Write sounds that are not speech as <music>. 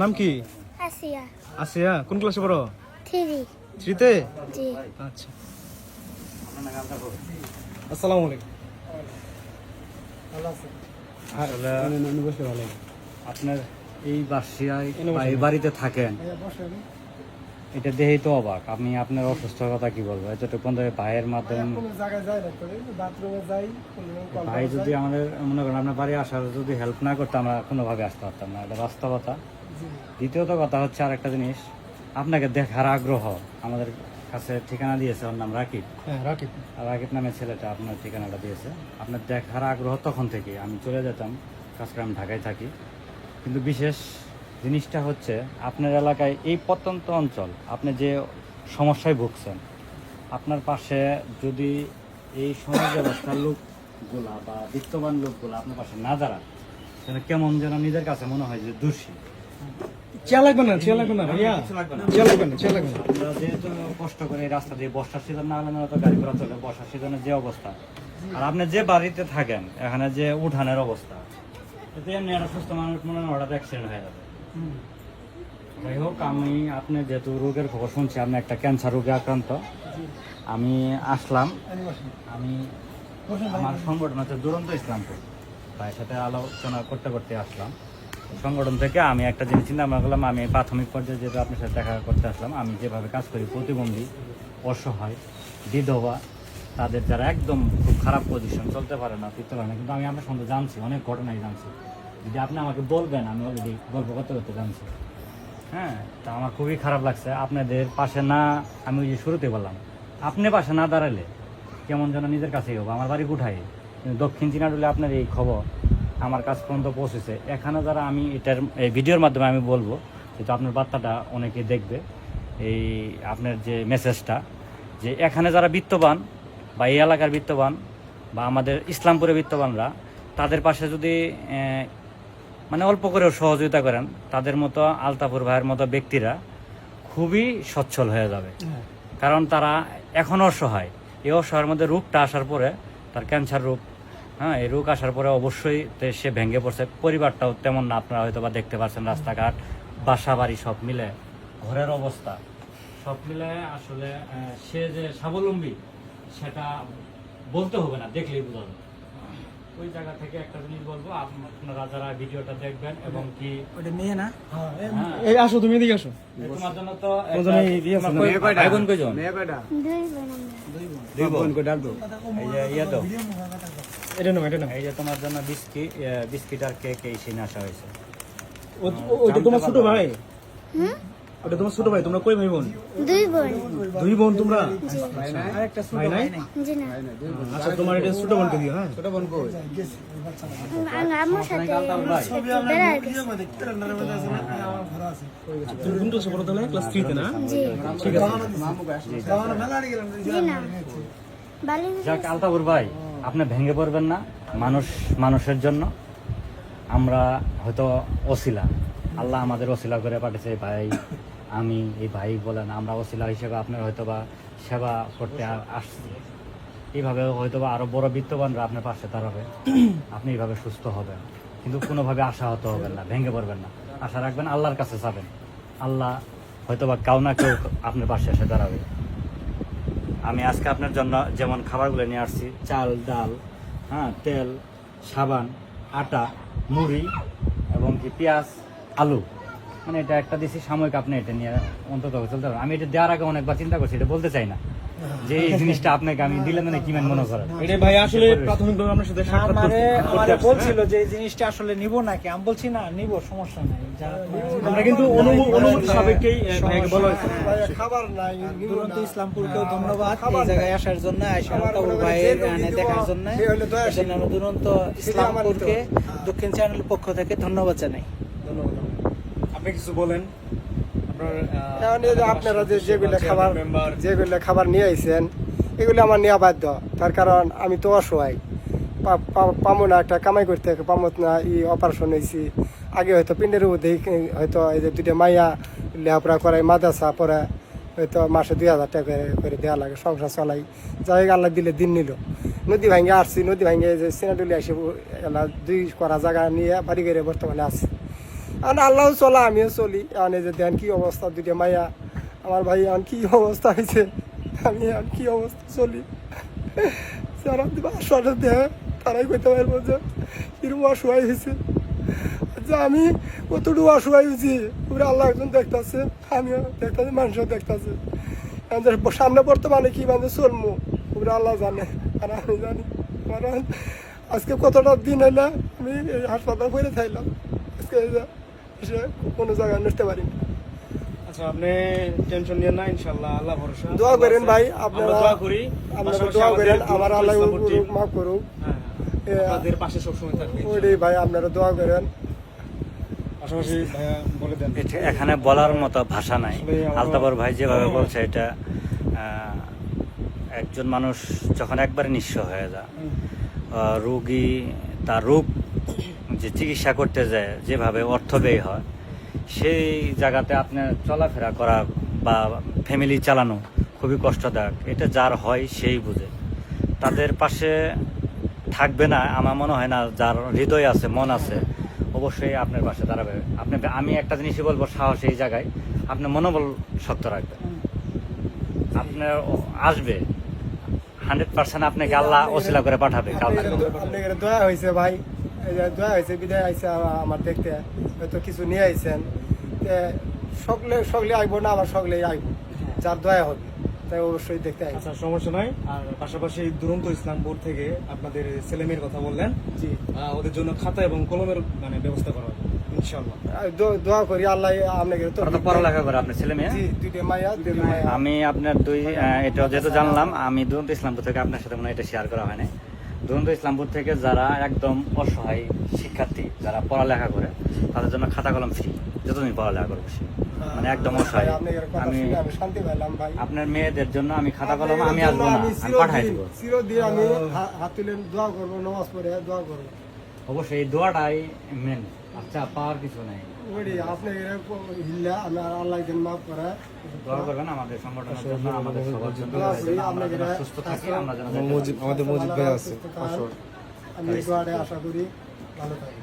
নাম কি? আসিয়া। আসিয়া কোন ক্লাসে পড়ো? থ্রি থ্রিতে? জি। আচ্ছা। আপনার আসসালামু আলাইকুম। আপনার এই বাসিয়ায় বাড়িতে থাকেন। এটা দেখেই তো অবাক। আমি আপনার অসুস্থতার কথা কি বলব? এতটুকু ভাইয়ের মাধ্যমে ভাই যদি আমাদের মনে করেন আপনার বাড়ি আসার যদি হেল্প না করতো আমরা কোনোভাবে আসতে পারতাম না। এটা বাস্তবতা। দ্বিতীয়ত কথা হচ্ছে আর একটা জিনিস। আপনাকে দেখার আগ্রহ আমাদের কাছে ঠিকানা দিয়েছে ওর নাম রাকিব। হ্যাঁ রাকিব। আর রাকিব নামের ছেলেটা আপনার ঠিকানাটা দিয়েছে। আপনার দেখার আগ্রহ তখন থেকে আমি চলে যেতাম কাজ করে আমি ঢাকায় থাকি। কিন্তু বিশেষ জিনিসটা হচ্ছে আপনার এলাকায় এই প্রত্যন্ত অঞ্চল আপনি যে সমস্যায় ভুগছেন আপনার পাশে যদি এই সমাজ ব্যবস্থার লোকগুলা বা বিত্তবান লোকগুলা আপনার পাশে না দাঁড়ায় তাহলে কেমন যেন নিজের কাছে মনে হয় যে দোষী। লাগবে না লাগবে না ভাইয়া। লাগবে না। লাগবে না চেয়া লাগবে না। আমরা যেহেতু কষ্ট করে এই রাস্তা দিয়ে বর্ষার সিজন না হলে না তো গাড়ি ঘোড়া চলে বর্ষার যে অবস্থা। আর আপনি যে বাড়িতে থাকেন এখানে যে উঠানের অবস্থা এতে এমনি একটা সুস্থ মানুষ মনে হয় হঠাৎ অ্যাক্সিডেন্ট হয়ে যাবে। যাই হোক, আমি আপনি যেহেতু রোগের খবর শুনছি, আপনি একটা ক্যান্সার রোগে আক্রান্ত, আমি আসলাম। আমি আমার সংগঠন হচ্ছে দুরন্ত ইসলামপুর। ভাইয়ের সাথে আলোচনা করতে করতে আসলাম। সংগঠন থেকে আমি একটা জিনিস চিন্তা ভাবনা করলাম, আমি প্রাথমিক পর্যায়ে যেহেতু আপনার সাথে দেখা করতে আসলাম, আমি যেভাবে কাজ করি, প্রতিবন্ধী, অসহায়, বিধবা, তাদের যারা একদম খুব খারাপ পজিশন চলতে পারে না, ফিরতে পারে না, কিন্তু আমি আপনার সঙ্গে জানছি, অনেক ঘটনাই জানছি। যদি আপনি আমাকে বলবেন, আমি অলরেডি গল্প করতে করতে জানছি। হ্যাঁ তা আমার খুবই খারাপ লাগছে। আপনাদের পাশে না, আমি ওই যে শুরুতে বললাম, আপনি পাশে না দাঁড়ালে কেমন যেন নিজের কাছেই হবে। আমার বাড়ি উঠাই কিন্তু দক্ষিণ চিনাডুলে আপনার এই খবর আমার কাছ পর্যন্ত পৌঁছেছে। এখানে যারা আমি এটার, এই ভিডিওর মাধ্যমে আমি বলব যেহেতু আপনার বার্তাটা অনেকে দেখবে। এই আপনার যে মেসেজটা যে এখানে যারা বিত্তবান বা এই এলাকার বিত্তবান বা আমাদের ইসলামপুরে বিত্তবানরা, তাদের পাশে যদি মানে অল্প করেও সহযোগিতা করেন তাদের মতো আলতাপুর ভাইয়ের মতো ব্যক্তিরা খুবই সচ্ছল হয়ে যাবে। কারণ তারা এখনও অসহায়। এই অসহায়ের মধ্যে রোগটা আসার পরে তার ক্যান্সার রোগ হ্যাঁ এই রোগ আসার পরে অবশ্যই সে ভেঙে পড়ছে। পরিবারটাও তেমন না আপনারা হয়তো বা দেখতে পাচ্ছেন রাস্তাঘাট বাসা বাড়ি সব মিলে ঘরের অবস্থা সব মিলে আসলে সে যে স্বাবলম্বী সেটা বলতে হবে না দেখলেই বোঝা যাবে। ওই জায়গা থেকে একটা জিনিস বলব আপনারা যারা ভিডিওটা দেখবেন এবং কি ওটা মেয়ে না? হ্যাঁ, এই আসো তুমি এদিকে আসো। তোমার জন্য তো তোমার জন্য এই দিয়ে আছে না? তোমার কয়- বোন দুই বোন। দুই বোন। এই যে ইয়ে তো। এটা নাও এটা নাও। এই যে তোমার জন্য বিস্কিট বিস্কিট আর কেক এই সিনে আসা হয়েছে। ও- ও- ওইটা তোমার ছোট ভাই? ওটা তোমার ছোট ভাই তোমরা কই ভাই বোন? দুই বোন। দুই বোন তোমরা? আরেকটা ছোট ভাই নাই? জি না। আচ্ছা তোমার এটা ছোট বোনকে দিও হ্যাঁ। আমি আম্মুর সাথে ভাই। বেড়ার তুমি কোন ক্লাসে পড়ো তাহলে ক্লাস থ্রিতে না? জি। ঠিক আছে। জি না। যাক আলতাপুর ভাই আপনি ভেঙে পড়বেন না মানুষ মানুষের জন্য। আমরা হয়তো অশিলা। আল্লাহ আমাদের অশিলা করে পাঠিয়েছে ভাই। আমি এই ভাই বলেন আমরা অশিলা হিসেবে আপনার হয়তো বা সেবা করতে আসছি। এইভাবে হয়তো বা আরও বড় বিত্তবানরা আপনার পাশে দাঁড়াবে। <clears throat> আপনি এইভাবে সুস্থ হবেন। কিন্তু কোনোভাবে আশাহত হবেন না ভেঙে পড়বেন না। আশা রাখবেন আল্লাহর কাছে যাবেন। আল্লাহ হয়তো বা কাউ না কেউ আপনার পাশে এসে দাঁড়াবে। আমি আজকে আপনার জন্য যেমন খাবারগুলো নিয়ে আসছি চাল ডাল হ্যাঁ তেল সাবান আটা মুড়ি এবং কি পেঁয়াজ আলু। মানে এটা একটা দিছি সাময়িক আপনি এটা নিয়ে অন্তত চলতে পারেন আমি এটা দেওয়ার আগে অনেকবার চিন্তা করছি এটা বলতে চাই না যে এই জিনিসটা আপনাকে আমি দিলে মানে কি মান মনে করেন? এটা ভাই আসলে প্রাথমিকভাবে আপনার সাথে সাক্ষাৎ করতে- আমারে আমারে আসছে, বলছিল হ্যাঁ? যে এই জিনিসটা আসলে নিব নাকি? আমি বলছি না নিব সমস্যা নাই। আমরা কিন্তু অনুমতি অনুমতি সাপেক্ষেই ভাইকে বলা হয়েছে। খাবার নাই দুরন্ত ইসলামপুরকেও ধন্যবাদ এই জায়গায় আসার জন্য আয়সা আলতাবুর ভাইয়ের এখানে দেখার জন্য। সে হলে দয়া এজন্য আমি দুরন্ত ইসলামপুরকে দক্ষিণ চ্যানেল পক্ষ থেকে ধন্যবাদ জানাই। আপনি কিছু বলেন। আপনার যে আপনারা যে যেগুলো খাবার যেগুলো খাবার নিয়ে আইছেন এগুলো আমার নেওয়া বাধ্য। তার কারণ আমি তো অসহায়। পামো না একটা কামাই করতে পামো না ই অপারেশন হয়েছি আগে হয়তো পিন্ডের মধ্যে হয়তো এই যে দুইটা মাইয়া লেহাপড়া করাই মাদ্রাসা পরে হয়তো মাসে দুই হাজার টাকা করে- দেওয়া লাগে সংসার চালাই। যাই আল্লাহ দিলে দিন নিল। নদী ভাঙ্গে আসছি নদী ভাঙ্গে যে সিনাডুলি আসে দুই করা জায়গা নিয়ে বাড়ি করে বর্তমানে আছি আর আল্লাহ চলা, আমিও চলি। এই যে দেন কি অবস্থা দুইটা মাইয়া। আমার ভাই এখন কি অবস্থা হয়েছে আমি এখন কি অবস্থা চলি? যারা আসলে দেয় তারাই কইতে পারব যে কীরকম অসহায় হয়েছে আচ্ছা আমি কতটুকু অসহায় হয়েছি পুরো আল্লাহ একজন দেখতেছে, আমিও দেখতেছি, মানুষও দেখতেছে। সামনে বর্তমানে কি মানে চলমু? পুরো আল্লাহ জানে, আর আমি জানি। কারণ আজকে কতটা দিন হইলে, আমি হাসপাতাল করে থাইলাম। আজকে কোনো জায়গায় নিতে পারি না। আচ্ছা আপনি টেনশন নিয়ে না ইনশাআল্লাহ আল্লাহ ভরসা। দোয়া করেন ভাই আপনারা দোয়া করি আপনারা দোয়া করেন আমার আল্লাহ মাফ করুক। হ্যাঁ, আপনাদের পাশে সবসময় থাকবে। ওইটাই ভাই আপনারা দোয়া করেন। এখানে বলার মতো ভাষা নাই। আলতাবর ভাই যেভাবে বলছে এটা একজন মানুষ যখন একবারে নিঃস্ব হয়ে যায় রোগী তার রোগ যে চিকিৎসা করতে যায়, যেভাবে অর্থ ব্যয় হয়, সেই জায়গাতে আপনার চলাফেরা করা বা ফ্যামিলি চালানো খুবই কষ্টদায়ক। এটা যার হয় সেই বুঝে। তাদের পাশে থাকবে না, আমার মনে হয় না যার হৃদয় আছে, মন আছে, অবশ্যই আপনার পাশে দাঁড়াবে। আপনি, আমি একটা জিনিসই বলব, সাহস এই জায়গায়, আপনি মনোবল শক্ত রাখবেন। আপনার আসবে হান্ড্রেড পার্সেন্ট আপনাকে আল্লাহ ওসিলা করে পাঠাবে, কাল ভাই। দোয়া হয়েছে বিদায় আইসে আমার দেখতে। হয়তো কিছু নিয়ে আইছেন। সকলে সকলে আইব না আবার সকলেই আইব। যার দয়া হবে তাই অবশ্যই দেখতে আইব। আচ্ছা সমস্যা নাই। আর পাশাপাশি দুরন্ত ইসলামপুর থেকে আপনাদের ছেলে মেয়ের কথা বললেন। জি। ওদের জন্য খাতা এবং কলমের মানে ব্যবস্থা করা হবে ইনশাআল্লাহ। দোয়া করি আল্লাহ আপনাকে তো পড়ালেখা করে আপনার ছেলে মেয়ে? জি দুইটা মায়া দুইটা মায়া আমি আপনার দুই এটা যেহেতু জানলাম আমি দুরন্ত ইসলামপুর থেকে আপনার সাথে মনে হয় এটা শেয়ার করা হয়নি দুরন্ত ইসলামপুর থেকে যারা একদম অসহায় শিক্ষার্থী যারা পড়ালেখা করে তাদের জন্য খাতা কলম ফ্রি যতদিন পড়ালেখা করবে সে। মানে একদম অসহায়। আপনাদের কথা আমি শান্তি পেলাম আপনার মেয়েদের জন্য আমি খাতা কলম আমি আসব না আমি পাঠাই দিব। হাত তুলে দোয়া করব নামাজ পড়ে দোয়া করব। অবশ্যই এই দোয়াটাই মেন আচ্ছা পাওয়ার কিছু নাই। হিল্লা আল্লাহ মাফ করে। দোয়া করবেন আমাদের সংগঠনের জন্য আমাদের সবার জন্য। আমরা সুস্থ থাকি আমরা যেন আমাদের মজিদ ভাই আছে। আমি আশা করি। ভালো থাকি